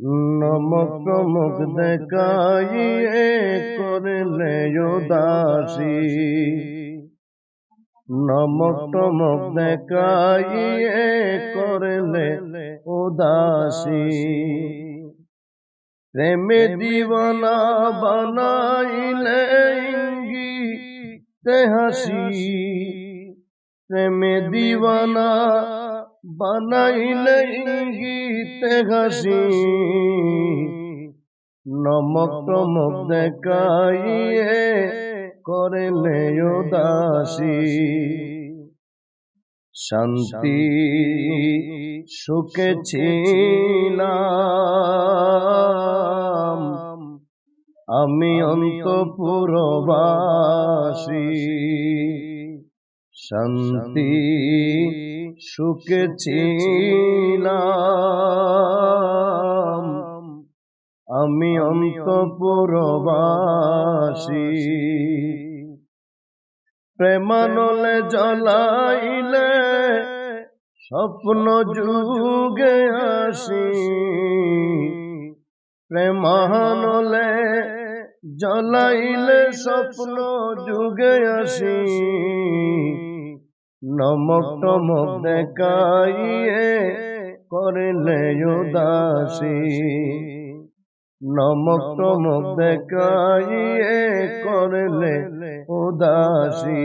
নমক টমক দেখাইয়ে করলে উদাসী নমক টমক দেখাইয়ে করলে উদাসী প্রেমে দিবানা বানাইলে ইঙ্গিতে হাসি প্রেমে দিবানা বানাইলে ইঙ্গিতে হাসি নমক টমক দেখাইয়ে করলে উদাসী। শান্তি সুখে ছিলাম, আমি অন্তপুরবাসী। শান্তি সুখে ছিলাম। আমি অন্তপুরবাসী। প্রেমানলে জ্বলাইলে স্বপ্ন যুগে আসি। প্রেমানলে জ্বলাইলে স্বপ্ন যুগে আসি। নমক টমক দেখাইয়ে করলে উদাসী। নমক টমক দেখাইয়ে করলে উদাসী।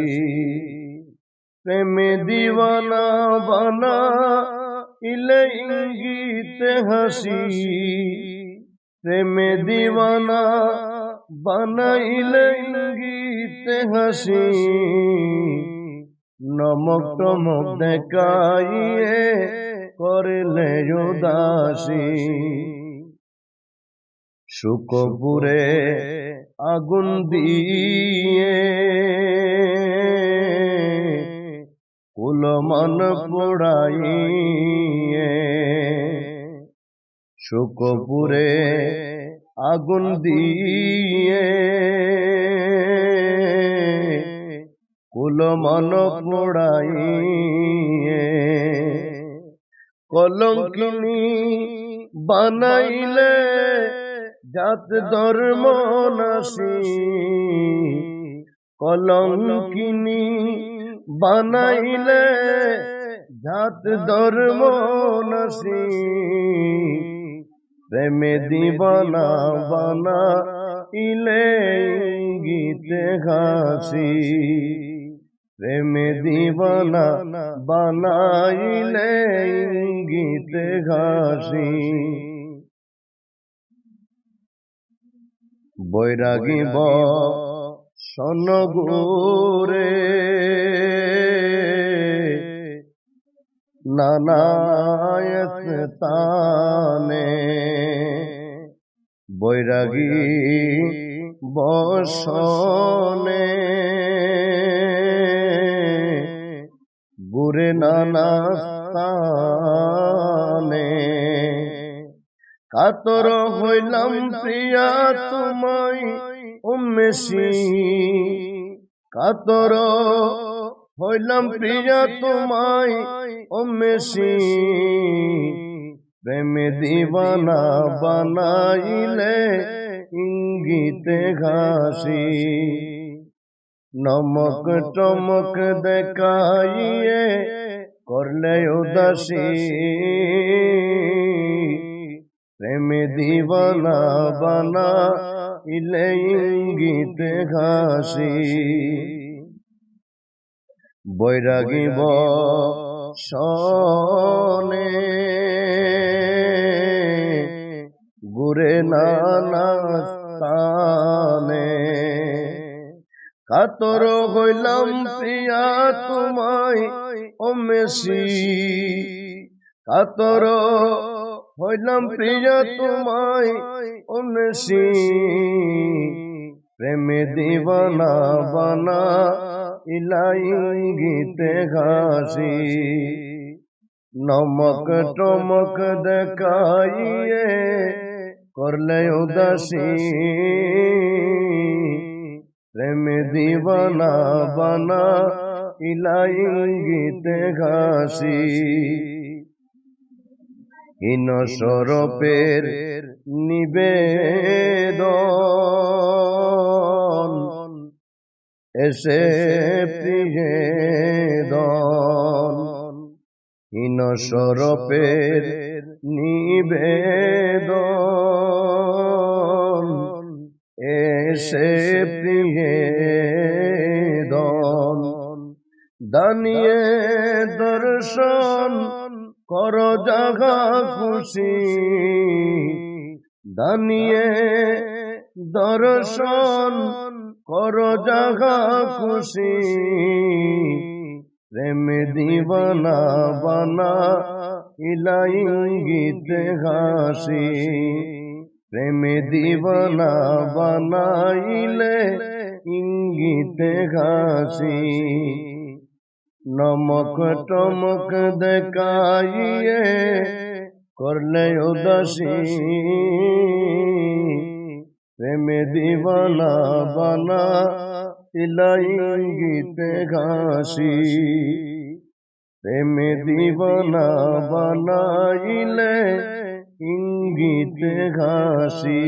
প্রেমে দিওয়ানা বানা ইলে ইঙ্গিতে হাসি। প্রেমে দিওয়ানা বানাইলে ইঙ্গিতে হাসি। নমক টমক দেখাইয়ে করলে উদাসী। শুকপুরে আগুন দিয়ে কুলমান পোড়াইয়ে। শুকপুরে আগুন দিয়ে কুলমান পোড়াইয়ে। কলঙ্কিনী বানাইলে জাত ধর্ম নাসি কলঙ্কিনী বানাইলে জাত ধর্ম নাসি প্রেমে দিবানা বানা ইলে গীতে হাসি প্রেমে দিবানা বানাইলে গীতে হাসি বৈরাগী ব সনগুরে নানায়তানে বৈরাগী বসনে। গুরে নানা স্থানে কাতর হইলাম প্রিয়া তোমায় উমেশি কাতর হইলাম প্রিয়া তোমায় উমেশি প্রেমে দিবানা বানাইলে ইঙ্গিতে ঘাসি। নমক চমক দেখাইয়ে করলে উদাসী প্রেমে দিবানা বানা ইলে ইঙ্গিত ঘাসি বৈরাগী ব গুরে নানা স্থানে কাতর হইলাম প্রিয়া তোমায় অমেশি কাতর হইলাম প্রিয়া তোমায় অমেশি প্রেমে দিবানা বানা ইলাই গীতে ঘাসি। নমক টমক দেখাইয়ে করলে উদাসী। প্রেমে দিবানা বানা ইলাই গীতে ঘাসি। হীন সরপের নিবেদন এসে প্রিয়েদন হীন সরপের নিবেদন। এসে প্রিয়েদন দানিয়ে দর্শন কর জাগা খুশি। দানিয়ে দর্শন কর জাগা খুশি। প্রেম দিবানা বানা ইলাইঙ্গিত হাসি। প্রেম দিবানা বানাইলে ইঙ্গিতে হাসি। নমক টমক দেখাইয়ে করলে উদাসী। প্রেমে দিবানা বানা ইলাইঙ্গিতে ঘাসি প্রেমে দিবানা বানাইলে ইঙ্গিতে ঘাসি।